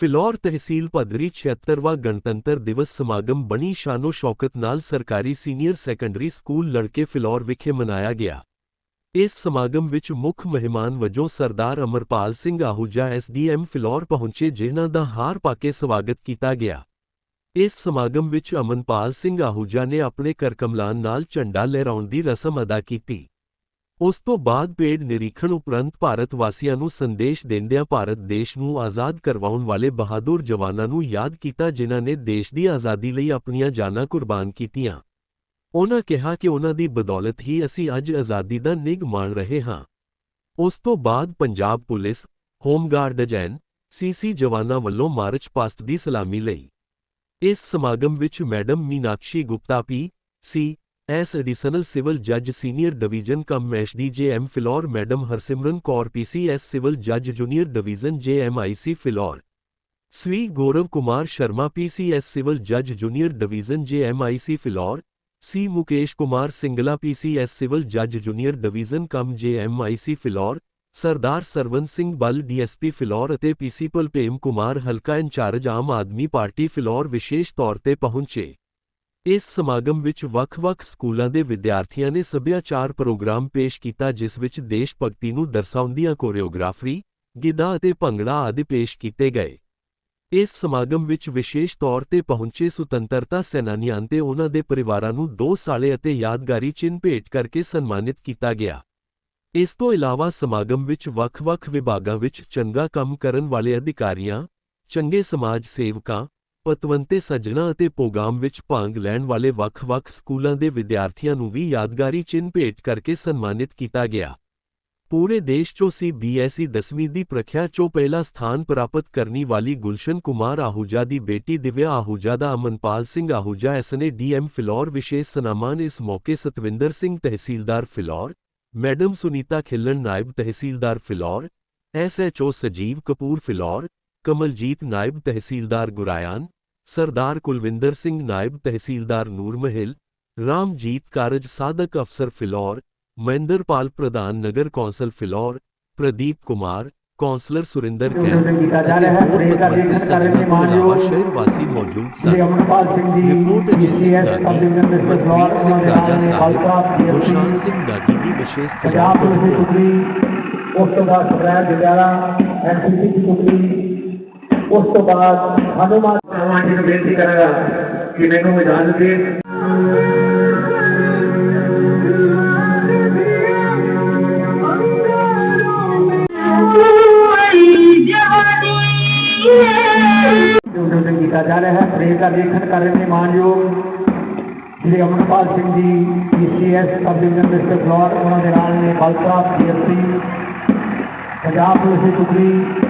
ਫਿਲੌਰ ਤਹਿਸੀਲ ਪੱਧਰੀ 76ਵਾਂ ਗਣਤੰਤਰ ਦਿਵਸ ਸਮਾਗਮ ਬਣੀ ਸ਼ਾਨੋ ਸ਼ੌਕਤ ਨਾਲ ਸਰਕਾਰੀ ਸੀਨੀਅਰ ਸੈਕੰਡਰੀ ਸਕੂਲ ਲੜਕੇ ਫਿਲੌਰ ਵਿਖੇ ਮਨਾਇਆ ਗਿਆ ਇਸ ਸਮਾਗਮ ਵਿੱਚ ਮੁੱਖ ਮਹਿਮਾਨ ਵਜੋਂ ਸਰਦਾਰ ਅਮਰਪਾਲ ਸਿੰਘ ਆਹੂਜਾ ਐਸਡੀਐਮ ਫਿਲੌਰ ਪਹੁੰਚੇ ਜਿਨ੍ਹਾਂ ਦਾ ਹਾਰ ਪਾ ਕੇ ਸਵਾਗਤ ਕੀਤਾ ਗਿਆ ਇਸ ਸਮਾਗਮ ਵਿੱਚ ਅਮਨਪਾਲ ਸਿੰਘ ਆਹੂਜਾ ਨੇ ਆਪਣੇ ਕਰਕਮਲਾਨ ਨਾਲ ਝੰਡਾ ਲਹਿਰਾਉਣ ਦੀ ਰਸਮ ਅਦਾ ਕੀਤੀ ਉਸ ਤੋਂ ਬਾਅਦ ਪੇੜ ਨਿਰੀਖਣ ਉਪਰੰਤ ਭਾਰਤ ਵਾਸੀਆਂ ਨੂੰ ਸੰਦੇਸ਼ ਦਿੰਦਿਆਂ ਭਾਰਤ ਦੇਸ਼ ਨੂੰ ਆਜ਼ਾਦ ਕਰਵਾਉਣ ਵਾਲੇ ਬਹਾਦਰ ਜਵਾਨਾਂ ਨੂੰ ਯਾਦ ਕੀਤਾ ਜਿਨ੍ਹਾਂ ਨੇ ਦੇਸ਼ ਦੀ ਆਜ਼ਾਦੀ ਲਈ ਆਪਣੀਆਂ ਜਾਨਾਂ ਕੁਰਬਾਨ ਕੀਤੀਆਂ। ਉਹਨਾਂ ਕਿਹਾ ਕਿ ਉਹਨਾਂ ਦੀ ਬਦੌਲਤ ਹੀ ਅਸੀਂ ਅੱਜ ਆਜ਼ਾਦੀ ਦਾ ਨਿੱਘ ਮਾਣ ਰਹੇ ਹਾਂ। ਉਸ ਤੋਂ ਬਾਅਦ ਪੰਜਾਬ ਪੁਲਿਸ, ਹੋਮਗਾਰਡ ਅਜੈਨ ਸੀਸੀ ਜਵਾਨਾਂ ਵੱਲੋਂ ਮਾਰਚ ਪਾਸਟ ਦੀ ਸਲਾਮੀ ਲਈ। ਇਸ ਸਮਾਗਮ ਵਿੱਚ ਮੈਡਮ ਮੀਨਾਕਸ਼ੀ ਗੁਪਤਾ ਪੀ, ਸੀ एस एडिशनल सिविल जज सीनियर डिवीज़न कम mash D J M Phillaur, madam Harsimran Kaur PCS civil जज जूनियर डिवीज़न जे एम आई सी फिलौर। श्री गौरव कुमार शर्मा पीसीएस सिविल जज जूनियर डिवीज़न जे एम आई सी फिलौर। सी मुकेश कुमार सिंगला पीसीएस सिविल जज जूनियर डिवीज़न कम जे एम आई सी फिलौर। सरदार सरवन सिंह बल डीएसपी फिलौर ਅਤੇ ਪ੍ਰਿੰਸੀਪਲ प्रेम कुमार ਹਲਕਾ इंचार्ज, आम आदमी पार्टी फिलौर विशेष तौर पर पहुँचे। ਇਸ ਸਮਾਗਮ ਵਿੱਚ ਵੱਖ-ਵੱਖ ਸਕੂਲਾਂ ਦੇ ਵਿਦਿਆਰਥੀਆਂ ਨੇ ਸੱਭਿਆਚਾਰ ਪ੍ਰੋਗਰਾਮ ਪੇਸ਼ ਕੀਤਾ, ਜਿਸ ਵਿੱਚ ਦੇਸ਼ ਭਗਤੀ ਨੂੰ ਦਰਸਾਉਂਦੀਆਂ ਕੋਰੀਓਗ੍ਰਾਫਰੀ, ਗਿੱਧਾ ਅਤੇ ਭੰਗੜਾ ਆਦਿ ਪੇਸ਼ ਕੀਤੇ ਗਏ। ਇਸ ਸਮਾਗਮ ਵਿੱਚ ਵਿਸ਼ੇਸ਼ ਤੌਰ ਤੇ ਪਹੁੰਚੇ ਸੁਤੰਤਰਤਾ ਸੈਨਾਨੀਆਂ ਤੇ ਉਹਨਾਂ ਦੇ ਪਰਿਵਾਰਾਂ ਨੂੰ ਦੋ ਸਾਲੇ ਅਤੇ ਯਾਦਗਾਰੀ ਚਿੰਨ੍ਹ ਭੇਟ ਕਰਕੇ ਸਨਮਾਨਿਤ ਕੀਤਾ ਗਿਆ। ਇਸ ਤੋਂ ਇਲਾਵਾ ਸਮਾਗਮ ਵਿੱਚ ਵੱਖ-ਵੱਖ ਵਿਭਾਗਾਂ ਵਿੱਚ ਚੰਗਾ ਕੰਮ ਕਰਨ ਵਾਲੇ ਅਧਿਕਾਰੀਆਂ, ਚੰਗੇ ਸਮਾਜ ਸੇਵਕਾਂ ਪਤਵੰਤੇ ਸੱਜਣਾ ਅਤੇ ਪੋਗਾਮ ਵਿੱਚ ਭਾਗ ਲੈਣ ਵਾਲੇ ਵੱਖ-ਵੱਖ ਸਕੂਲਾਂ ਦੇ ਵਿਦਿਆਰਥੀਆਂ ਨੂੰ ਵੀ ਯਾਦਗਾਰੀ ਚਿੰਨ੍ਹ ਭੇਟ ਕਰਕੇ ਸਨਮਾਨਿਤ ਕੀਤਾ ਗਿਆ। ਪੂਰੇ ਦੇਸ਼ 'ਚੋਂ ਸੀਬੀਐਸਈ 10ਵੀਂ ਦੀ ਪ੍ਰੀਖਿਆ 'ਚੋਂ ਪਹਿਲਾ ਸਥਾਨ ਪ੍ਰਾਪਤ ਕਰਨੀ ਵਾਲੀ ਗੁਲਸ਼ਨ ਕੁਮਾਰ ਆਹੂਜਾ ਦੀ ਬੇਟੀ ਦਿਵਿਆ ਆਹੂਜਾ ਦਾ ਅਮਨਪਾਲ ਸਿੰਘ ਆਹੂਜਾ ਐਸਨੇ ਡੀਐਮ ਫਿਲੌਰ ਵਿਸ਼ੇਸ਼ ਸਨਮਾਨ ਇਸ ਮੌਕੇ ਸਤਵਿੰਦਰ ਸਿੰਘ ਤਹਿਸੀਲਦਾਰ ਫਿਲੌਰ, ਮੈਡਮ ਸੁਨੀਤਾ ਖਿੱਲਣ ਨਾਇਬ ਤਹਿਸੀਲਦਾਰ ਫਿਲੌਰ ਐਸਐਚਓ ਸਜੀਵ ਕਪੂਰ ਫਿਲੌਰ कमलजीत नायब तहसीलदार गुरायान सरदार कुलविंदर सिंह नायब तहसीलदार नूर महल रामजीत कारज साधक अफसर फिलौर महेंद्रपाल प्रधान नगर कौंसल फिलौर प्रदीप कुमार कौंसलर सुरेंद्र शहरवासी मौजूद रिपोर्ट मनप्रीत सिंह राजा साहिब गुरशान सिंह दागी की विशेष फ़िलहाल रिपोर्ट। ਉਸ ਤੋਂ ਬਾਅਦ ਸਪਰੈਡ ਜਗਿਆਲਾ ਐਨਸੀਸੀ ਦੀ ਟੁਕੜੀ ਉਸ ਤੋਂ ਬਾਅਦ ਹਨੂਮਾਨ ਭਗਵਾਨ ਜੀ ਨੂੰ ਬੇਨਤੀ ਕਰਾਂਗਾ ਕਿ ਮੈਨੂੰ ਇਜਾਜ਼ਤ ਦੇ ਜੋ ਕੀਤਾ ਜਾ ਰਿਹਾ ਹੈ ਪ੍ਰੇਮ ਦਾ ਲੇਖਨ ਕਰ ਰਹੇ ਨੇ ਮਾਨਯੋਗ Shri Amarpal Singh ji PCS sub division district Phillaur ਉਹਨਾਂ ਦੇ ਨਾਲ ਨੇ ਬਲਪ੍ਰਾਪ ਸੀਐਸਸੀ ਪੰਜਾਬ ਪੁਲਿਸ ਦੀ ਟੁਕੜੀ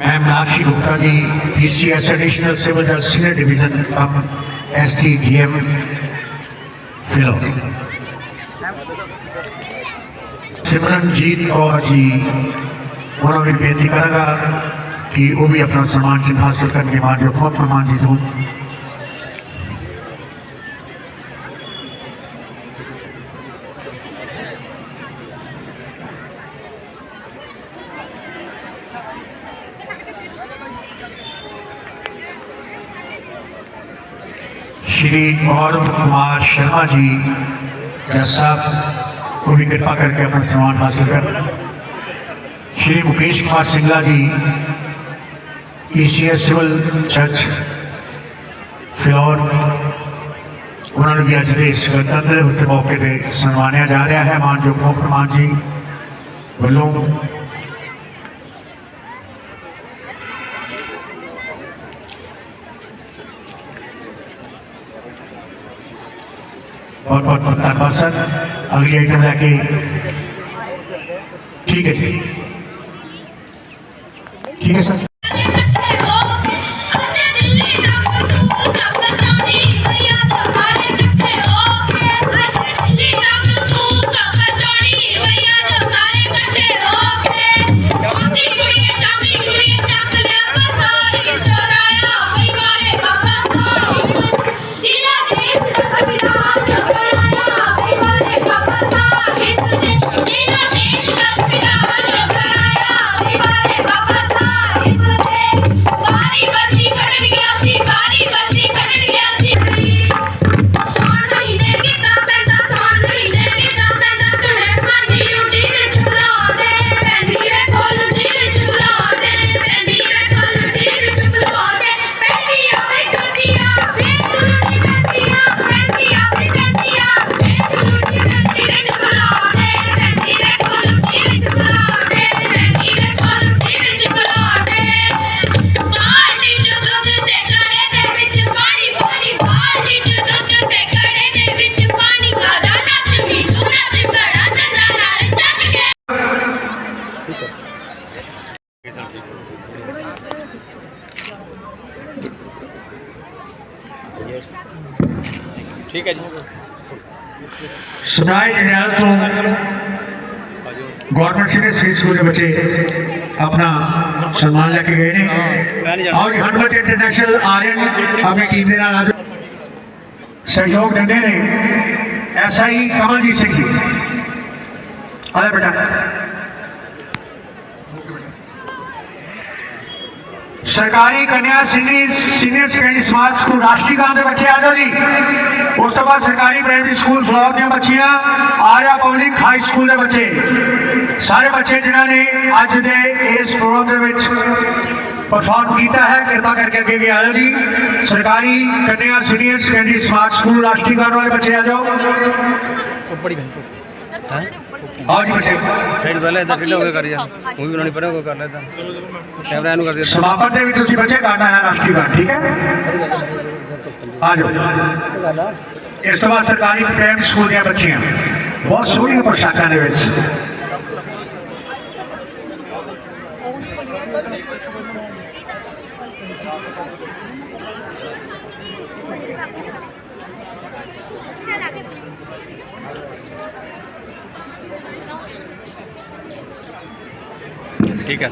मैं Meenakshi Gupta ji P C S additional civil जज senior division cum S T G M Phillaur Simranjit Kaur ji, उन्होंने भी बेनती करेगा कि वो भी अपना सम्मान चिन्ह हासिल करके जो बहुत फरमान जी जो ਸ਼੍ਰੀ ਗੌਰਵ ਕੁਮਾਰ ਸ਼ਰਮਾ ਜੀ ਜੱਜ ਸਾਹਿਬ ਉਹ ਵੀ ਕਿਰਪਾ ਕਰਕੇ ਆਪਣਾ ਸਨਮਾਨ ਹਾਸਲ ਕਰਨ। ਸ਼੍ਰੀ ਮੁਕੇਸ਼ ਕੁਮਾਰ ਸਿੰਘਲਾ ਜੀ ਪੀਸੀਐਸ ਸਿਵਲ ਜੱਜ ਫਿਲੌਰ, ਉਹਨਾਂ ਨੂੰ ਵੀ ਅੱਜ ਦੇ ਇਸ ਗਣਤੰਤਰ ਦਿਵਸ ਦੇ ਮੌਕੇ ਤੇ ਸਨਮਾਨਿਆ ਜਾ ਰਿਹਾ ਹੈ। ਮਾਨਯੋਗ ਮੁੱਖ ਮੰਤਰੀ ਜੀ ਵੱਲੋਂ बहुत बहुत धन्यवाद सर अगली आइटम है कि ठीक है ठीक है सर ਸੁਨਾਈ ਜਨਰਲ ਤੋਂ ਗਵਰਨਮੈਂਟ ਸੀਨੀਅਰ ਸੈਕੰਡਰੀ ਸਕੂਲ ਦੇ ਬੱਚੇ ਆਪਣਾ ਸਨਮਾਨ ਲੈ ਕੇ ਗਏ ਨੇ ਆਓ ਜੀ ਹਨੂਮਤ ਇੰਟਰਨੈਸ਼ਨਲ ਆਰੀਅਨ ਆਪਣੀ ਟੀਮ ਦੇ ਨਾਲ ਅੱਜ ਸਹਿਯੋਗ ਦਿੰਦੇ ਨੇ ਐਸਆਈ ਕਮਲਜੀਤ ਸਿੰਘ ਜੀ ਆਲੇ ਬੇਟਾ ਸਰਕਾਰੀ ਕੰਨਿਆ senior senior secondary smart school ਰਾਸ਼ਟਰੀ ਗਾਮ ਦੇ ਬੱਚੇ ਆ ਜਾਓ ਜੀ। ਉਸ ਤੋਂ ਬਾਅਦ ਸਰਕਾਰੀ ਪ੍ਰਾਇਮਰੀ ਸਕੂਲ ਫਲੋਰ ਦੀਆਂ ਬੱਚੀਆਂ ਆਰਿਆ ਪਬਲਿਕ ਹਾਈ ਸਕੂਲ ਦੇ ਬੱਚੇ। ਸਾਰੇ ਬੱਚੇ ਜਿਨ੍ਹਾਂ ਨੇ ਅੱਜ ਦੇ ਇਸ ਪ੍ਰੋਗਰਾਮ ਦੇ ਵਿੱਚ ਪਰਫਾਰਮ ਕੀਤਾ ਹੈ ਕਿਰਪਾ ਕਰਕੇ ਅੱਗੇ ਅੱਗੇ ਆ ਜਾਓ ਜੀ। ਸਰਕਾਰੀ ਕੰਨਿਆ ਸੀਨੀਅਰ ਸੈਕੰਡਰੀ ਸਮਾਰਟ ਸਕੂਲ ਰਾਸ਼ਟਰੀ ਗਾਮ ਵਾਲੇ ਬੱਚੇ ਆ ਜਾਓ। ਉੱਪਰ ਹੀ ਬੈਠੋ ਆਓ ਜੀ ਬੱਚੇ ਸਾਈਡ ਪਹਿਲਾਂ ਇਧਰ ਢਿੱਲਾ ਹੋ ਕੇ ਕਰ ਜਾ ਉਹ ਵੀ ਬਣਾਉਣੀ ਪਰੇ, ਕੋਈ ਕਰ ਲੈ ਇਦਾਂ ਕੈਮਰਾ ਇਹਨੂੰ ਕਰ ਦੇ ਸਮਾਪਤ ਦੇ ਵਿੱਚ ਤੁਸੀਂ ਬੱਚੇ ਗਾਣਾ ਹੈ ਰਾਸ਼ਟਰੀ ਗਾਨ ਠੀਕ ਹੈ? ਆ ਜਾਓ। ਇਸ ਤੋਂ ਬਾਅਦ ਸਰਕਾਰੀ ਪ੍ਰਾਇਮਰੀ ਸਕੂਲ ਦੀਆਂ ਬੱਚੀਆਂ। ਬਹੁਤ ਸੋਹਣੀਆਂ ਪੋਸ਼ਾਕਾਂ ਦੇ ਵਿੱਚ। ठीक है।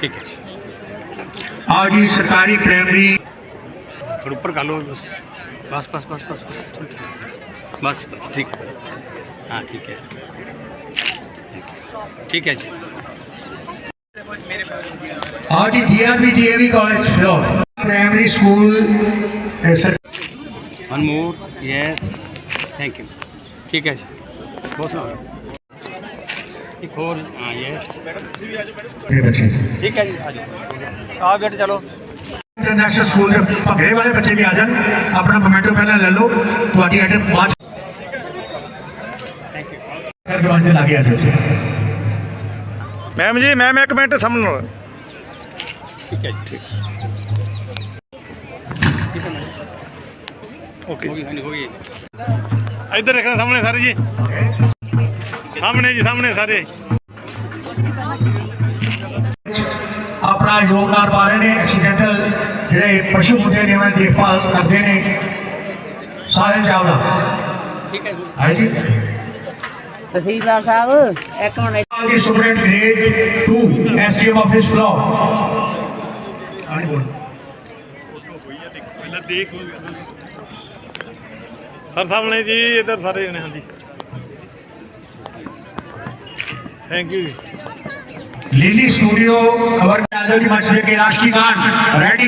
ठीक है। आज ही सरकारी प्राइमरी थोड़ा ऊपर कर लो बस। बस बस बस बस बस बस बस ठीक है। हाँ ठीक है। ठीक है जी। आज ही D DRB DAV college primary school one more yes thank you ਠੀਕ ਹੈ ਜੀ। ਬਹੁਤ ਸੋਹਣਾ ਇੱਕ ਹੋਰ ਹਾਂ ਬੱਚੇ ਠੀਕ ਹੈ ਜੀ ਆ ਜਾਓ। ਆ ਬੇਟੇ ਚਲੋ। ਇੰਟਰਨੈਸ਼ਨਲ ਸਕੂਲ ਦੇ ਭੰਗੜੇ ਵਾਲੇ ਬੱਚੇ ਵੀ ਆ ਜਾਣ। ਆਪਣਾ ਮੋਮੈਂਟੋ ਪਹਿਲਾਂ ਲੈ ਲਓ। ਤੁਹਾਡੀ ਆਈਟਮ ਬਾਅਦ ਥੈਂਕ ਯੂ ਕਰਕੇ ਬੰਦੇ ਲੱਗੇ ਆ ਜੀ ਮੈਮ ਜੀ ਮੈਮ ਇੱਕ ਮਿੰਟ ਸਾਹਮਣੇ ਠੀਕ ਹੈ ਜੀ ਠੀਕ। ਓਕੇ ਹੋ ਗਈ ਹੋ ਗਈ। ਇੱਧਰ ਦੇਖਣਾ ਸਾਹਮਣੇ ਸਾਰੇ ਜੀ। ਸਾਹਮਣੇ ਜੀ ਸਾਹਮਣੇ ਸਾਰੇ। ਆਪਣਾ ਯੋਗਦਾਨ ਪਾ ਰਹੇ ਨੇ ਐਕਸੀਡੈਂਟਲ ਜਿਹੜੇ ਪਸ਼ੂ ਹੁੰਦੇ ਨੇ ਉਹਨਾਂ ਦੀ ਦੇਖਭਾਲ ਕਰਦੇ ਨੇ। ਸਾਰੇ ਚਾਵਲਾ ਠੀਕ ਹੈ ਜੀ। ਹੈ ਜੀ। ਤਹਿਸੀਲਦਾਰ ਸਾਹਿਬ ਇੱਕ ਮਿੰਟ। ਜੀ student grade 2 SDM office Phillaur ਆਣੀ ਬੋਲ। ਪਹਿਲਾਂ ਦੇਖ ਸਰ ਸਾਹਮਣੇ ਜੀ ਇੱਧਰ ਸਾਰੇ ਜਣੇ ਹਾਂਜੀ ਥੈਂਕ ਯੂ ਜੀ लीली स्टूडियो कवर के आजादी मंच के राष्ट्रीय गान रेडी